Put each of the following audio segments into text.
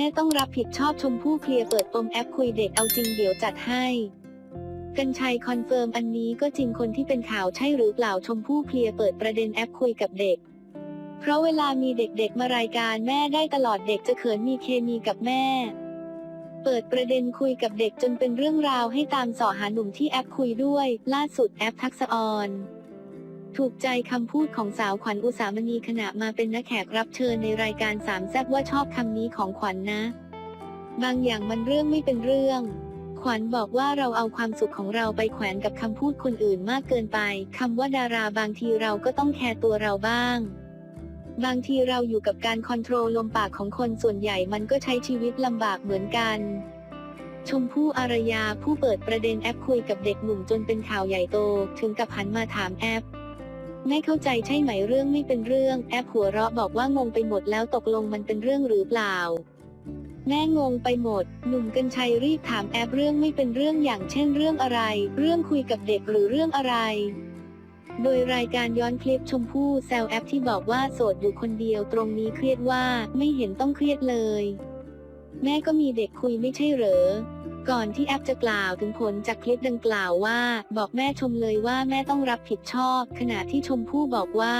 แม่ต้องรับผิดชอบชมพู่เคลียร์เปิดปมแอปคุยเด็กเอาจริงเดี๋ยวจัดให้กัญชัยคอนเฟิร์มอันนี้ก็จริงคนที่เป็นข่าวใช่หรือเปล่าชมพู่เคลียร์เปิดประเด็นแอปคุยกับเด็ก เพราะเวลามีเด็กๆมารายการแม่ได้ตลอดเด็กจะเขินมีเคมีกับแม่ เปิดประเด็นคุยกับเด็กจนเป็นเรื่องราวให้ตามเสอหาหนุ่มที่แอปคุยด้วย ล่าสุดแอปทักษออน ถูกใจคำพูดของสาวขวัญอุสามณีขณะมาเป็นนักแขกรับเชิญในรายการสามแซบว่าชอบคำนี้ของขวัญนนะ บางอย่างมันเรื่องไม่เป็นเรื่อง ขวัญบอกว่าเราเอาความสุขของเราไปแขวนกับคำพูดคนอื่นมากเกินไปคำว่าดาราบางทีเราก็ต้องแคร์ตัวเราบ้าง บางทีเราอยู่กับการคอนโทรลลมปากของคนส่วนใหญ่มันก็ใช้ชีวิตลำบากเหมือนกันชมพู่อารยาผู้เปิดประเด็นแอปคุยกับเด็กหนุ่มจนเป็นข่าวใหญ่โต ถึงกับหันมาถามแอป ไม่เข้าใจใช่ไหมเรื่องไม่เป็นเรื่อง แอปหัวเราะบอกว่างงไปหมดแล้วตกลงมันเป็นเรื่องหรือเปล่า แม่งงไปหมด หนุ่มกัญชัยรีบถามแอปเรื่องไม่เป็นเรื่องอย่างเช่นเรื่องอะไร เรื่องคุยกับเด็กหรือเรื่องอะไร โดยรายการย้อนคลิปชมพู่แซวแอปที่บอกว่าโสดอยู่คนเดียวตรงนี้เครียดว่าไม่เห็นต้องเครียดเลย แม่ก็มีเด็กคุยไม่ใช่เหรอ ก่อนที่แอปจะกล่าวถึงผลจากคลิปดังกล่าวว่า บอกแม่ชมเลยว่าแม่ต้องรับผิดชอบ ขณะที่ชมพู่บอกว่า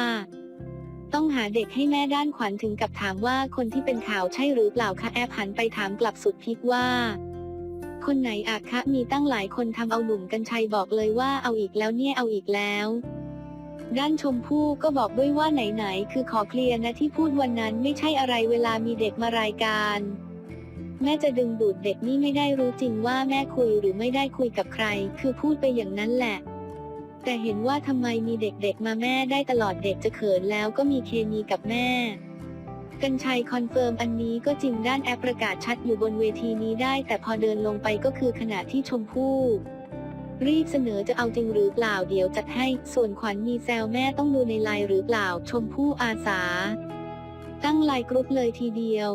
ต้องหาเด็กให้แม่ด้านขวัญถึงกับถามว่าคนที่เป็นข่าวใช่หรือเปล่าคะแอปหันไปถามกลับสุดพิกว่า คนไหนอาคะมีตั้งหลายคนทำเอาหนุ่มกัญชัยบอกเลยว่าเอาอีกแล้วเนี่ยเอาอีกแล้วด้านชมพู่ก็บอกด้วยว่าไหนๆ คือขอเคลียร์นะที่พูดวันนั้นไม่ใช่อะไรเวลามีเด็กมารายการ แม่จะดึงดูดเด็กนี่ไม่ได้รู้จริงว่าแม่คุยหรือไม่ได้คุยกับใคร คือพูดไปอย่างนั้นแหละ แต่เห็นว่าทำไมมีเด็กๆมาแม่ได้ตลอดเด็กจะเขินแล้วก็มีเคมีกับแม่ กัญชัยคอนเฟิร์มอันนี้ก็จริงด้านแอปประกาศชัดอยู่บนเวทีนี้ได้ แต่พอเดินลงไปก็คือขณะที่ชมพู่รีบเสนอจะเอาจริงหรือเปล่าเดี๋ยวจัดให้ ส่วนขวัญมีแซวแม่ต้องดูในไลน์หรือเปล่าชมพู่อาสา ตั้งไลน์กรุ๊ปเลยทีเดียว